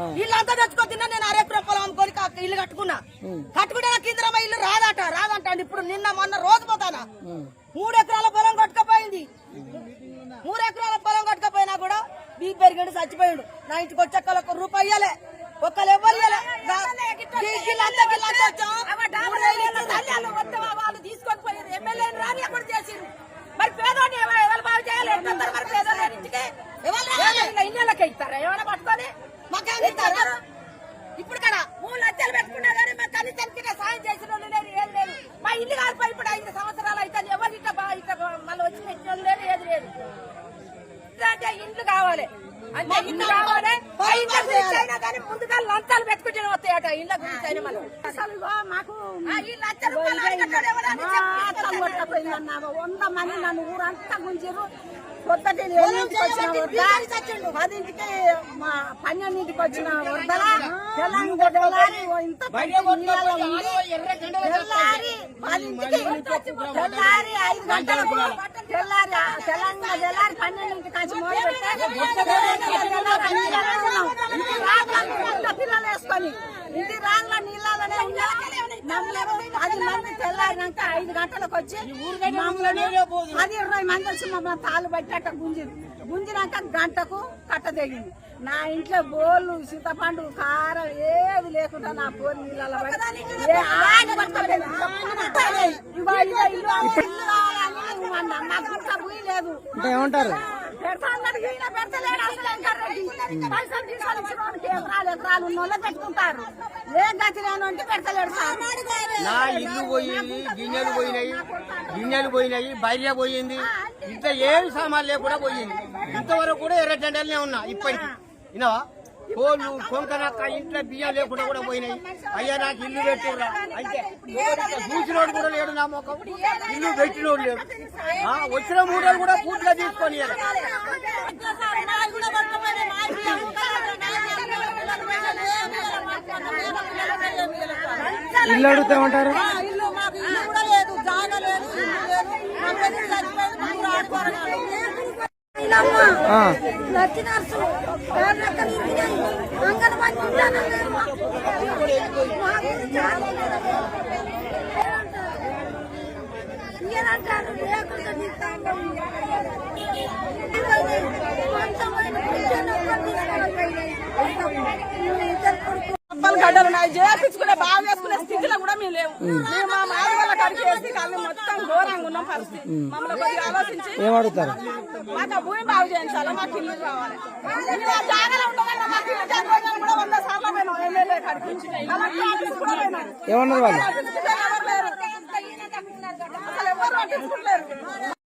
వెంకన్న వీళ్ళంతా తెచ్చుకో తిన్నా నేను అరెకరం పొలం అమ్ముకొని ఇల్లు కట్టుకున్నా. కట్టుకుంటే నాకు ఇందిరమ్మ ఇల్లు రాదట రాదంట అండి ఇప్పుడు నిన్న మొన్న రోజు పోతానా? మూడు ఎకరాల పొలం కొట్టుకపోయింది. మూడు ఎకరాల పొలం కొట్టుకపోయినా కూడా బీ పెరిగాడు చచ్చిపోయాడు. నా ఇంటికి వచ్చాక ఒక్క రూపాయి ఇయ్యలే. ఒక్కలు ఎవరు వచ్చాం. వాళ్ళు తీసుకొని పోయారు ఎమ్మెల్యేని రాని ఎప్పుడు చేసిరు మరి పేదోని ఎవరు ఎవరు బాగు చేయాలి? మరి పేదోని ఇంటికి? ఎవరు? ఇళ్ళకే ఇస్తారా? ఏమైనా పట్టుకొని మాకేం ఇస్తారా? ఇప్పుడు కదా మూడు లక్షలు పెట్టుకున్నా ఇంకా సాయం చేసిన వాళ్ళు లేరు ఏం లేదు మా ఇల్లు కాలిపోయి ఇప్పుడు ఐదు సంవత్సరాలు అయితే ఎవరు ఇట్లా బాగా ఇట్లా మళ్ళీ వచ్చి పెట్టిన వాళ్ళు లేరు ఏది లేదు. అంటే ఇండ్లు కావాలి. అంటే ఇల్లు కావాలి ముందుగా లంచాలు ఇళ్ళ గురించి అయినా మనం. అసలు మాకు వంద మంది నన్ను ఊరంతా గుంజిరు పొద్దుటి పదింటికి మా పన్నెండింటికి వచ్చిన తెల్లారి. ఓ ఇంత తెల్లారి. పదింటికి తెల్లారి ఐదు గంటలకు తెల్లారి తెలంగాణ పిల్లలు వేసుకొని రాళ్ళ నీళ్ళలోనే మమ్మల్ని పది మంది తెల్లారినాక ఐదు గంటలకు వచ్చి మమ్మల్ని పది. ఇరవై మంది వచ్చి మమ్మల్ని తాళ్ళు పట్టాక గుంజిరు గుంజినాక గంటకు కట్ట తెగింది. నా ఇంట్లో బోళ్ళు చింతపండు కారం ఏది లేకుండా నా పోరు నీళ్ళలో అంటే ఏమంటారు? నా ఇల్లు పోయింది గిన్నెలు పోయినాయి. గిన్నెలు పోయినాయి బయట పోయింది. ఇంత ఏమి సామాన్లు లేకుండా పోయింది. ఇంతవరకు కూడా ఎర్ర జెండాలనే ఉన్నా ఇప్పటికి. వినవా కోళ్ళు కొంకనక్క ఇంట్లో బియ్యం లేకుండా కూడా పోయినాయి. అయ్యా నాకు ఇల్లు పెట్టురా అయితే చూసినోడు కూడా లేడు నా ముఖం ఇల్లు పెట్టినోడు లేడు. ఆ, వచ్చిన మూడలు కూడా పూర్తిగా తీసుకొని. ఇల్లు అడిగితే ఏమంటారు ఇల్లు ఇయ్యనంటారు, లేకుండా గడ్డలు ఉన్నాయి. చేపించుకునే బాగా వేసుకునే స్థితిలో కూడా మేము లేవు. వేసి కళ్ళు మొత్తం ఘోరంగా ఉన్నాం పరిస్థితి. మమ్మల్ని కొద్దిగా ఆలోచించి ఏం అడుగుతారు? మాకు ఆ భూమి బాగు చేయించాలా మాకు ఇల్లు కావాలి. ఇల్లు ఆ జాగాలో ఉంటుందన్న మాకు ఇల్లు జాగా కూడా వంద సార్లు పోయినాం ఎమ్మెల్యే కడిగి కలెక్టర్ ఆఫీస్ కూడా పోయినాం. ఏమన్నారు వాళ్ళు? ఎవరు లేరు అసలు ఎవరు పట్టించుకుంటలేరు